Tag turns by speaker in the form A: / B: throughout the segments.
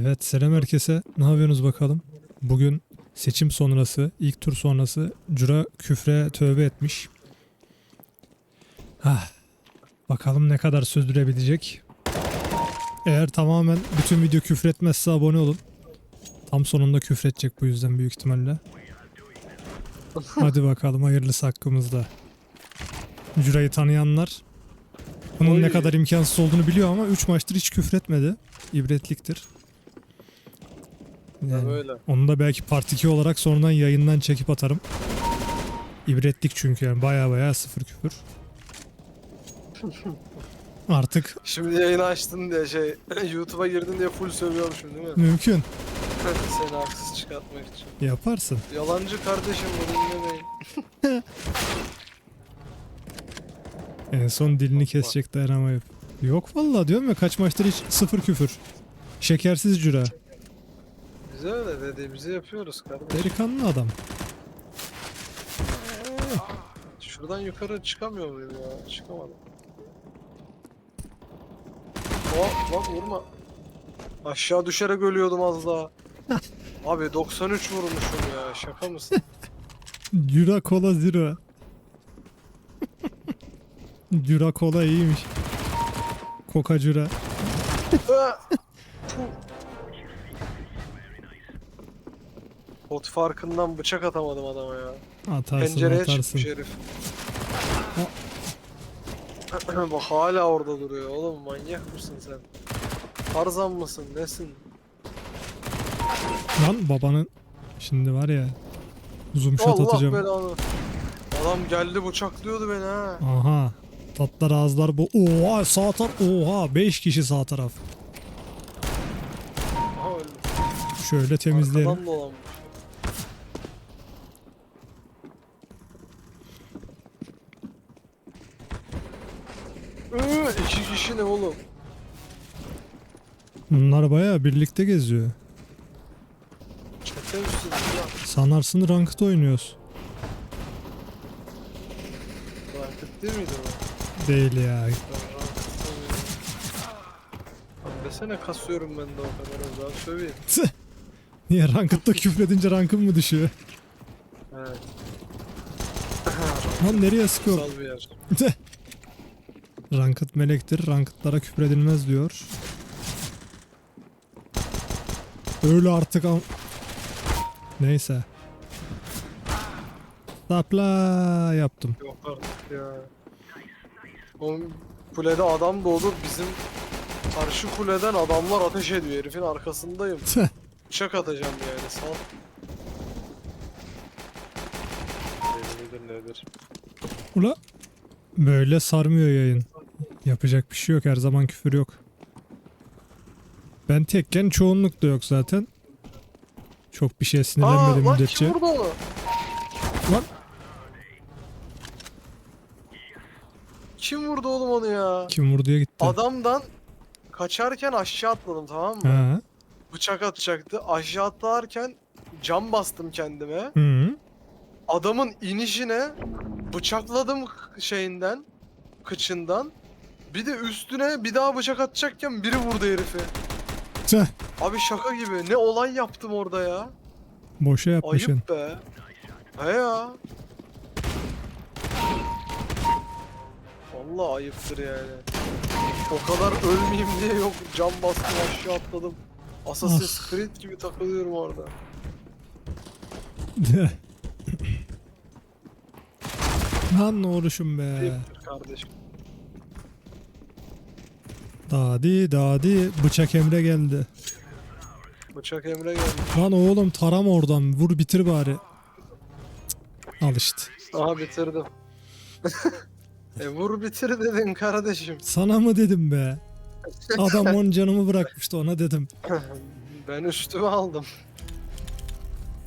A: Evet selam herkese. Ne yapıyorsunuz bakalım? Bugün seçim sonrası, ilk tur sonrası Cura küfre tövbe etmiş. Hah. Bakalım ne kadar sürdürebilecek. Eğer tamamen bütün video küfretmezse abone olun. Tam sonunda küfredecek bu yüzden büyük ihtimalle. Hadi bakalım hayırlısı hakkımızda. Cura'yı tanıyanlar bunun ne
B: Oy.
A: kadar imkansız olduğunu biliyor ama 3 maçtır hiç küfretmedi. İbretliktir. Yani
B: Öyle.
A: onu da belki part 2 olarak sonradan yayından çekip atarım. İbretlik çünkü yani baya baya sıfır küfür. Artık
B: Şimdi yayını açtın diye şey YouTube'a girdin diye full sövüyormuşum değil mi?
A: mümkün.
B: Seni haksız çıkartmak için.
A: Yaparsın.
B: Yalancı kardeşim bunu dinlemeyin.
A: En son dilini kesecek dayanamayıp. Yok vallahi diyorum ya kaç maçtır hiç sıfır küfür. Şekersiz cüra.
B: Bize öyle dediğimizi yapıyoruz kardeşim.
A: Delikanlı adam.
B: Şuradan yukarı çıkamıyor muyum ya? Çıkamadım. Oh, lan vurma. Aşağı düşerek ölüyordum az daha. Abi 93 vurmuşum ya. Şaka mısın?
A: Cüra kola zero. Cüra kola iyiymiş. Koka cüra.
B: Pot farkından bıçak atamadım adama ya.
A: Atarsın
B: Pencereye
A: atarsın.
B: çıkmış herif. Bak hala orada duruyor oğlum manyak mısın sen? Tarzan mısın nesin?
A: Lan babanın şimdi var ya zoom shot
B: Allah
A: atacağım.
B: belanı. Adam geldi bıçaklıyordu beni ha.
A: Aha. Tatlar ağızlar bu. Oha sağ taraf. Oha 5 kişi sağ taraf.
B: Aha.
A: Şöyle temizleyelim.
B: Arkadan dolanmış. Iıı, iki kişi ne oğlum?
A: Bunlar bayağı birlikte geziyor.
B: Çete üstünde ya.
A: Sanarsın ranked oynuyoruz.
B: Ranked değil miydi bu?
A: Değil ya.
B: Ben ranked oynuyorum. Lan Desene kasıyorum ben de o kadar o zaman söveyim.
A: Niye ranked'da küfredince rankın mı düşüyor?
B: Evet.
A: Lan nereye sıkıyor?
B: Kutsal bir yer.
A: Ranked melektir. Ranked'lara küfredilmez diyor. Öyle artık am- Neyse. Tapla yaptım.
B: Yok artık ya. O kulede adam doğdu bizim karşı kuleden adamlar ateş ediyor herifin arkasındayım. Bıçak atacağım yani sal. Nedir nedir?
A: Ula böyle sarmıyor yayın. Yapacak bir şey yok. Her zaman küfür yok. Ben tekken çoğunluk da yok zaten. Çok bir şeye
B: Aa
A: sinirlenmedim
B: lan
A: müddetçe.
B: kim vurdu onu?
A: Lan
B: Kim vurdu oğlum onu ya?
A: kim vurduya gitti.
B: Adamdan kaçarken aşağı atladım tamam mı?
A: Ha.
B: Bıçak atacaktı. Aşağı atlarken cam bastım kendime.
A: Hı.
B: Adamın inişine bıçakladım şeyinden, kıçından. Bir de üstüne bir daha bıçak atacakken biri vurdu herifi.
A: Tüh.
B: Abi şaka gibi. Ne olay yaptım orada ya.
A: Boşa yapmışsın.
B: Ayıp be. He ya. Vallahi ayıptır yani. O kadar ölmeyeyim diye yok cam bastım aşağı atladım. Assassin's Creed gibi takılıyorum orada.
A: Lan ne oluşum be.
B: Ayıptır kardeşim.
A: Dadi dadi bıçak emre geldi.
B: Bıçak Emre geldi.
A: Lan oğlum taram oradan vur bitir bari. Cık, Al işte.
B: Aha bitirdim. e vur bitir dedin kardeşim.
A: Sana mı dedim be? Adam on canımı bırakmıştı ona dedim.
B: ben üstüme aldım.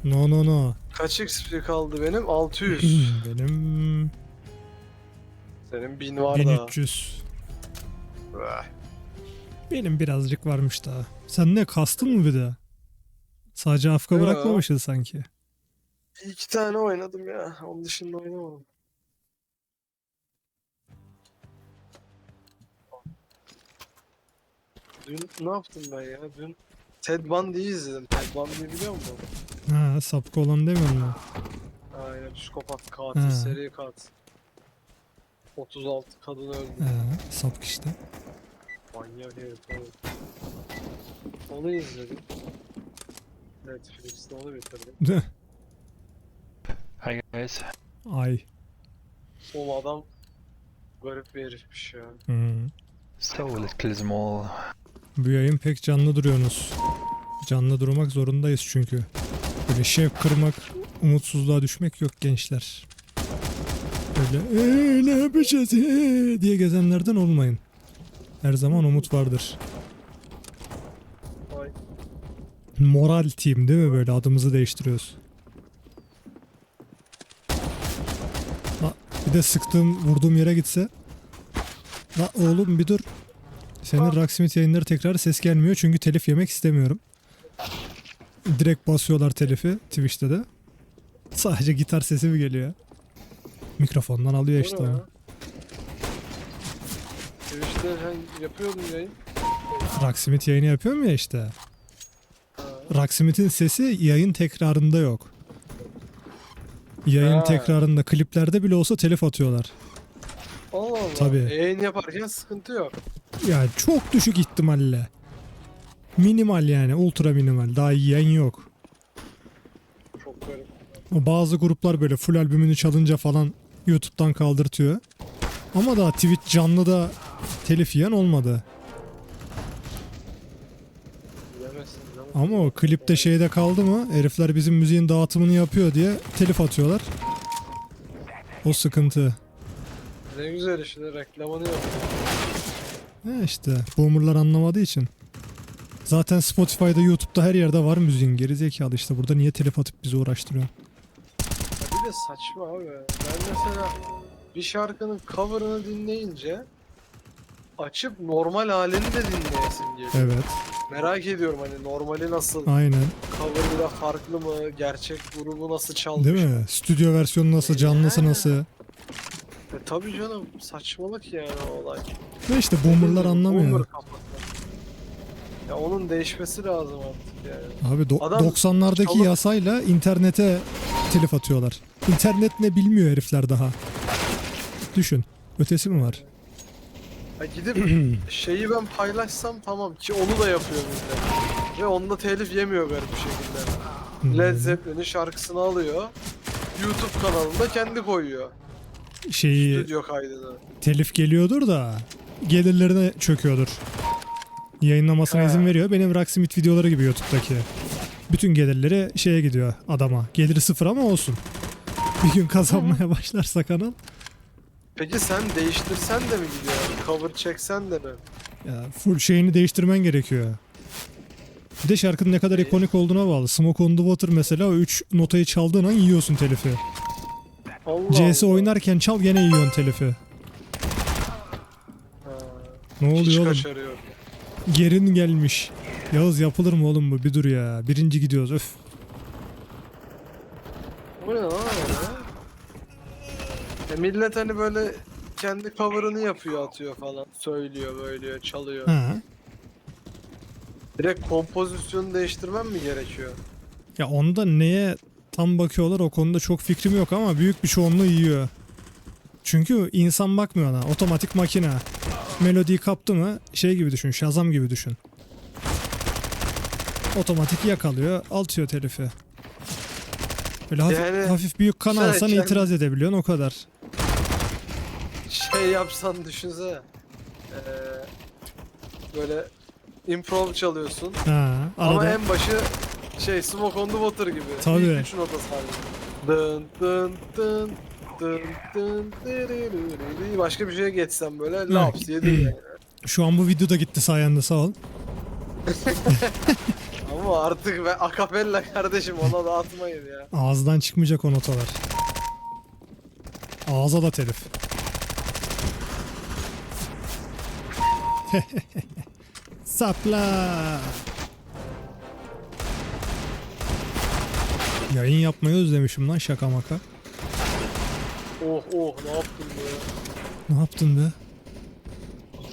A: No no no.
B: Kaç XP kaldı benim? 600.
A: Benim
B: Senin 1000 var da.
A: 1300.
B: Vah.
A: Benim birazcık varmış daha. Sen ne kastın mı bir de? Sadece afka
B: Yo.
A: bırakmamışsın sanki.
B: İki tane oynadım ya. Onun dışında oynamadım. Dün ne yaptım ben ya? Dün Ted Bundy'yi izledim. Ted Bundy'yi biliyor musun?
A: Ha sapkı olan demiyor mu?
B: Aynen psikopat, katil,
A: Ha.
B: seri katil. 36 kadın öldü.
A: Ha, sapık işte.
B: Manyak herif oğlum. Onu izledim. Netflix'te onu bitirdim.
C: Hi guys.
A: Ay.
B: O adam garip bir herifmiş ya.
A: Hmm.
C: So let's kill them all.
A: Bu yayın pek canlı duruyorsunuz. Canlı durmak zorundayız çünkü. Böyle şevk kırmak, umutsuzluğa düşmek yok gençler. Öyle eee ne yapacağız eee?" diye gezenlerden olmayın. Her zaman umut vardır. Moral team değil mi böyle adımızı değiştiriyoruz. La, bir de sıktığım vurduğum yere gitse. La oğlum bir dur. Senin Rocksmith yayınları tekrar ses gelmiyor çünkü telif yemek istemiyorum. Direkt basıyorlar telifi Twitch'te de. Sadece gitar sesi mi geliyor? Mikrofondan alıyor işte onu.
B: Ya? Twitch'te sen yapıyordun yayın.
A: Rocksmith yayını yapıyorum ya işte. Rocksmith'in sesi yayın tekrarında yok. Yayın
B: Ha.
A: tekrarında kliplerde bile olsa telif atıyorlar.
B: Allah Allah.
A: Tabii.
B: Yayın yaparken sıkıntı yok.
A: Yani çok düşük ihtimalle. Minimal yani ultra minimal. Daha yiyen yok.
B: Çok garip.
A: O Bazı gruplar böyle full albümünü çalınca falan YouTube'dan kaldırtıyor. Ama daha Twitch canlıda telif yiyen olmadı. Ama o klipte şeyde kaldı mı herifler bizim müziğin dağıtımını yapıyor diye telif atıyorlar. O sıkıntı.
B: Ne güzel işte reklamını yapıyor.
A: He işte boomerlar anlamadığı için. Zaten Spotify'da YouTube'da her yerde var müziğin gerizekalı işte burada niye telif atıp bizi uğraştırıyor?
B: Ya bir de saçma abi. Ben mesela bir şarkının cover'ını dinleyince açıp normal halini de dinleyesim geliyor.
A: Evet
B: Merak ediyorum hani normali nasıl,
A: aynen
B: cover'ıyla farklı mı, gerçek grubu nasıl çalmış.
A: değil mi? Stüdyo versiyonu nasıl canlısı nasıl?
B: E, tabii canım saçmalık yani o olay.
A: Ve işte boomerlar anlamıyor.
B: Boomer. Ya onun değişmesi lazım artık yani.
A: Abi do-
B: Adam
A: 90'lardaki
B: çalıp-
A: yasayla internete telif atıyorlar. İnternet ne bilmiyor herifler daha. Düşün. Ötesi mi var?
B: Ya gidip şeyi ben paylaşsam tamam ki onu da yapıyor millet. Ve onda telif yemiyor garip bir şekilde. Led Zeppelin'in şarkısını alıyor. YouTube kanalında kendi koyuyor.
A: Şeyi
B: Stüdyo kaydını.
A: telif geliyordur da gelirlerine çöküyordur. Yayınlamasına
B: Ha.
A: izin veriyor. Benim Rocksmith videoları gibi YouTube'daki. Bütün gelirleri şeye gidiyor adama. Geliri sıfır ama olsun. Bir gün kazanmaya başlarsa kanal.
B: Peki sen değiştirsen de mi gidiyor? Cover çeksen de mi?
A: Ya full şeyini değiştirmen gerekiyor. Bir de şarkının ne kadar ikonik olduğuna bağlı. Smoke on the Water mesela o 3 notayı çaldığın an yiyorsun telifi.
B: Allah
A: CS
B: Allah.
A: oynarken çal gene yiyorsun telifi.
B: Ha,
A: Ne
B: hiç
A: oluyor oğlum?
B: kaçarıyor.
A: Gerin gelmiş. Yağız yapılır mı oğlum bu? Bir dur ya. Birinci gidiyoruz öf.
B: Bu ne lan öyle? E millet hani böyle kendi cover'ını yapıyor atıyor falan. Söylüyor böyle çalıyor.
A: Ha.
B: Direkt kompozisyonu değiştirmem mi gerekiyor?
A: Ya onda neye tam bakıyorlar o konuda çok fikrim yok ama büyük bir çoğunluğu yiyor. Çünkü insan bakmıyor ona. Otomatik makine. Melodiyi kaptı mı şey gibi düşün. Shazam gibi düşün. Otomatik yakalıyor. Atıyor telifi. Böyle hafif,
B: Yani
A: hafif büyük kan
B: sen
A: alsan
B: kendi-
A: itiraz edebiliyorsun o kadar.
B: Şey yapsan düşünsene. Ee, böyle improv çalıyorsun.
A: Ha,
B: Ama
A: arada
B: en başı şey Smoke on the Water gibi.
A: Tabii.
B: İlk üç nota sadece. Dın dın dın dın dın dırırırırı. Başka bir şeye geçsem böyle laps yedi yani.
A: şu an bu videoda gitti sayende sağ ol.
B: Ama artık ve akapella kardeşim ona da atmayın ya.
A: Ağızdan çıkmayacak o notalar. Ağza da telif. Sapla. Yayın yapmayı özlemişim lan şaka maka.
B: Oh oh ne yaptın ya?
A: Ne yaptın be?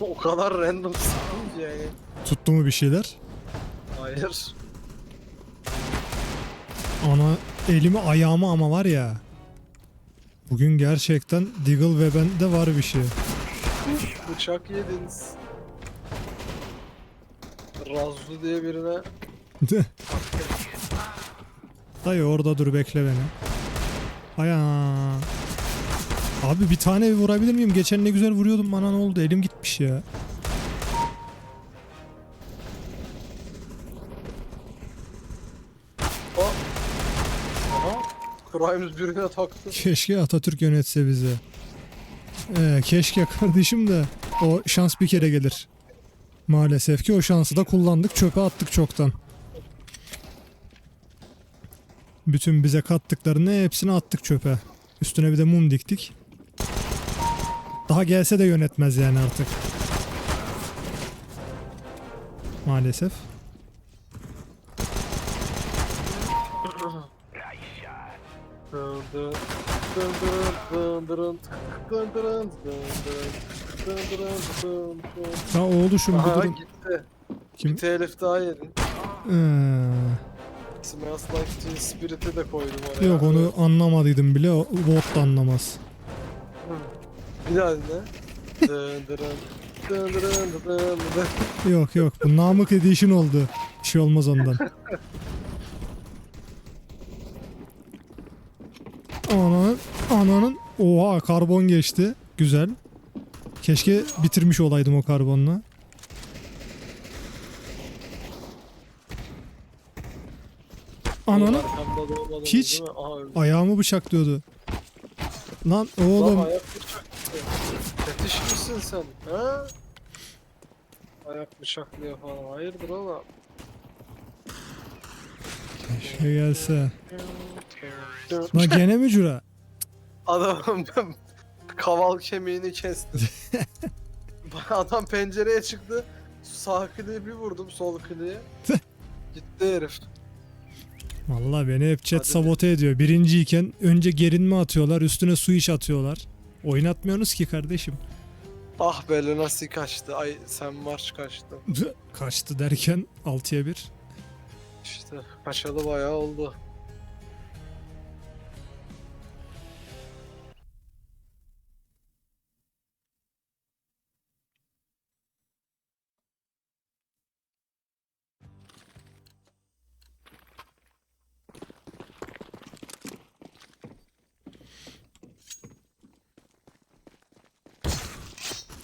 B: O kadar random sıkıntı yani.
A: Tuttu mu bir şeyler?
B: Hayır.
A: Ana elimi ayağımı ama var ya. Bugün gerçekten Deagle ve bende var bir şey.
B: Bıçak yediniz. Razzu diye birine
A: Dayı orada dur bekle beni. Aya. Abi bir tane vurabilir miyim? Geçen ne güzel vuruyordum bana ne oldu? Elim gitmiş ya.
B: Grimes birine taktı.
A: Keşke Atatürk yönetse bizi. Ee, keşke kardeşim de o şans bir kere gelir. Maalesef ki o şansı da kullandık çöpe attık çoktan. Bütün bize kattıklarını hepsini attık çöpe. Üstüne bir de mum diktik. Daha gelse de yönetmez yani artık. Maalesef.
B: Dın dın dın dın dın
A: ya oldu şunu
B: Aha,
A: durun.
B: gitti.
A: Kim?
B: Bir telif daha yedin.
A: Ee,
B: Smells Like Teen Spirit'i de koydum oraya.
A: yok onu anlamadıydım bile. O- da anlamaz.
B: Bir daha dinle. Dın dırın, dın dırın, dın.
A: Yok yok bu Namık Edition oldu. Bir şey olmaz ondan. Ananın, ananın. Oha karbon geçti. Güzel. Keşke bitirmiş olaydım o karbonla. Ananı Hiç. ayağımı bıçaklıyordu. Lan
B: Lan
A: oğlum
B: ayak bıçaklıyor. Fetiş misin sen? Ha? Ayak bıçaklıyor falan. Hayırdır oğlum?
A: keşke gelse. Lan gene mi cura?
B: Adamın ben kaval kemiğini kestim. Adam pencereye çıktı. Sağ kliği bir vurdum sol kliğe. Gitti herif.
A: Vallahi beni hep chat
B: Hadi.
A: sabote ediyor. Birinciyken önce gerinme atıyorlar, üstüne su iç atıyorlar. Oynatmıyorsunuz ki kardeşim.
B: Ah be Lunasi kaçtı. Ay sen marş kaçtı.
A: Kaçtı derken 6'ya 1.
B: İşte kaçalı bayağı oldu.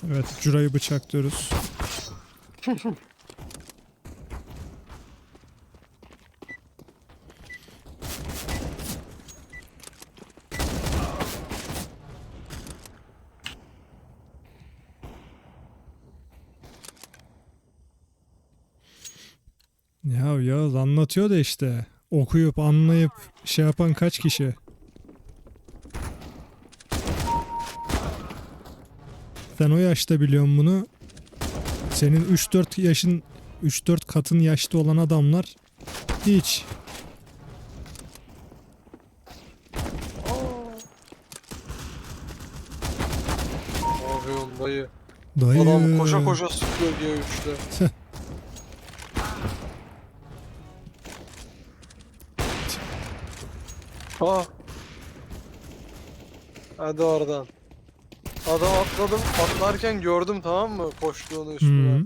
A: Evet, Cura'yı bıçaklıyoruz. Ya Yağız anlatıyor da işte. Okuyup anlayıp şey yapan kaç kişi? Sen o yaşta biliyorsun bunu. Senin 3-4 yaşın 3-4 katın yaşta olan adamlar hiç.
B: Yapıyorsun dayı?
A: Dayı.
B: Adam koşa koşa sıkıyor diye üçte. Ah. Hadi oradan. Adam atladım. Atlarken gördüm tamam mı? Koştuğunu üstüne.
A: Hı.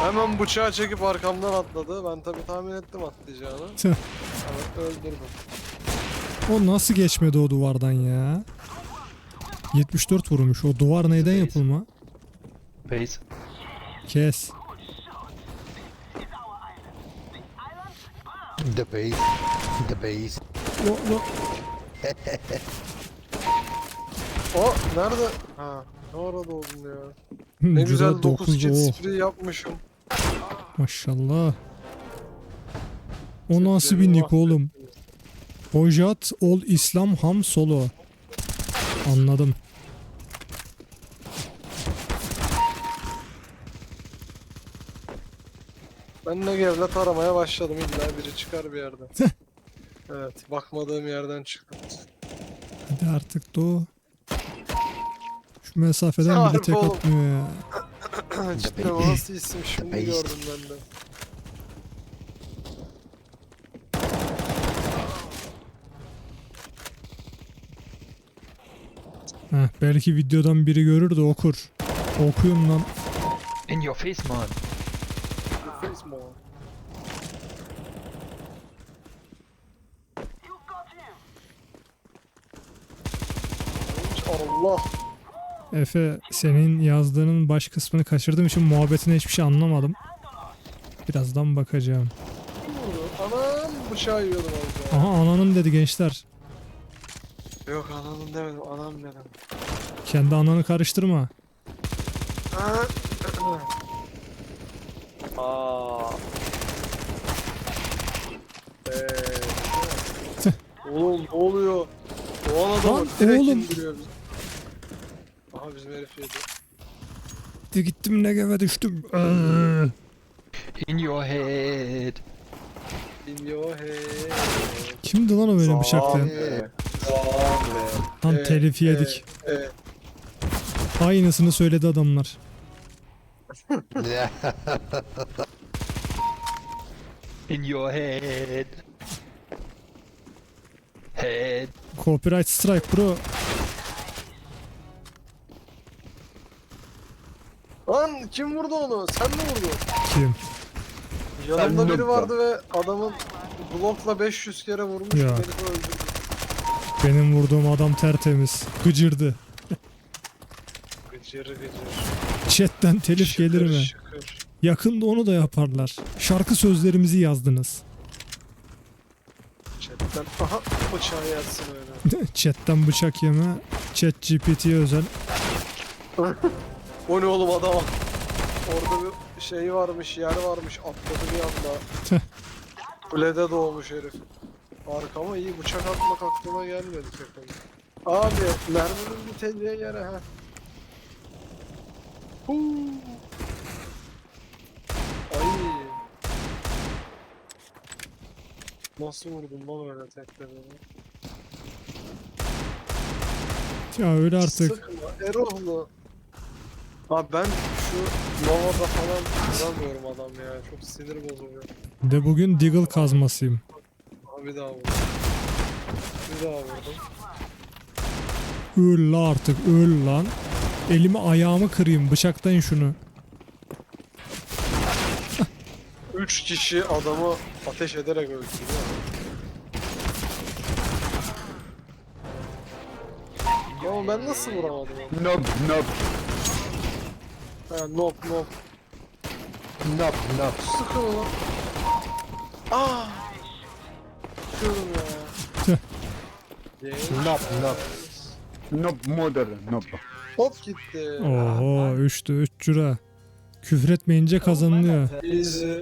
B: Hemen bıçağı çekip arkamdan atladı. Ben tabi tahmin ettim atlayacağını.
A: Tüh.
B: Evet öldürdüm.
A: O nasıl geçmedi o duvardan ya? 74 vurmuş. O duvar neyden yapılma?
C: Base.
A: Kes.
D: The base. The base.
A: O, o.
B: O nerede? Ha. Ne arada oldun ya? Ne
A: Cüce
B: güzel 9
A: dokuz,
B: kit
A: oh.
B: yapmışım.
A: Maşallah. O nasıl bir nick oğlum? Hojat ol İslam ham solo. Anladım.
B: Ben de gevlet aramaya başladım. İlla biri çıkar bir yerden. evet. Bakmadığım yerden çıktı.
A: Hadi artık doğu. Şu mesafeden bile
B: Harbi
A: tek
B: oğlum.
A: atmıyor ya.
B: Cidden o isim şimdi gördüm ben de.
A: Heh, belki videodan biri görür de okur. Okuyun lan.
C: In your face man.
B: Face mi? Allah.
A: Efe senin yazdığının baş kısmını kaçırdığım için muhabbetine hiçbir şey anlamadım. Birazdan bakacağım.
B: Anam bıçağı yiyordum az.
A: Aha ananın dedi gençler.
B: Yok ananın demedim anam dedim.
A: Kendi ananı karıştırma.
B: Aa. Eee. Oğlum ne oluyor? Doğan adamı
A: Lan
B: direkt
A: oğlum.
B: indiriyor bizi. Aha bizim herif yedi.
A: Gitti gittim negeve düştüm. Iıı.
C: In your head.
B: In your head.
A: Kimdi lan o beni bıçaklayan? Lan
B: Ee,
A: telifi yedik.
B: ee, ee.
A: Aynısını söyledi adamlar.
C: In your head. Head.
A: Copyright strike bro.
B: Lan kim vurdu onu? Sen mi vurdun?
A: Kim?
B: Yanımda biri vardı ve adamın blokla 500 kere vurmuş
A: Ya.
B: beni öldürdü.
A: Benim vurduğum adam tertemiz. Gıcırdı.
B: Gıcır gıcır.
A: Chatten telif
B: Şıkır
A: gelir mi?
B: şıkır.
A: Yakında onu da yaparlar. Şarkı sözlerimizi yazdınız.
B: Chatten aha bıçağı yersin öyle.
A: Chatten bıçak yeme. Chat GPT'ye özel.
B: O ne oğlum adam? Orada bir şey varmış, yer varmış. Atladı bir anda. Kulede doğmuş herif. Arkama iyi bıçak atmak aklıma gelmedi onun. Abi merminin biteceği yere ha. Ay. Nasıl vurdun lan öyle teklerini?
A: Ya öyle artık.
B: Sıkma Erol'u. Abi ben şu Nova'da falan vuramıyorum adam ya. Çok sinir bozuluyor.
A: De bugün Deagle kazmasıyım.
B: Abi bir daha vurdum. Bir daha vurdum.
A: Öl la artık öl lan. Elimi ayağımı kırayım bıçaklayın şunu.
B: Üç kişi adamı ateş ederek öldürdü. ya. Ama ben nasıl vuramadım?
D: Nope, nope,
B: Ha nop nop.
D: nope, nope.
B: Sıkın onu. Aa. Sıkıyorum ya.
A: Tüh.
B: Yes.
D: Nope, nope. Nope, mother, nope.
B: Hop gitti.
A: Oho 3'te 3 cüra. Küfretmeyince kazanılıyor.
B: Easy.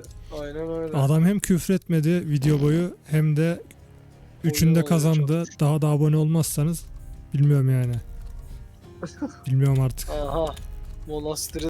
B: Aynen öyle.
A: Adam hem küfretmedi video boyu hem de üçünde kazandı. Daha da abone olmazsanız bilmiyorum yani. Bilmiyorum artık.
B: Aha. Monastırı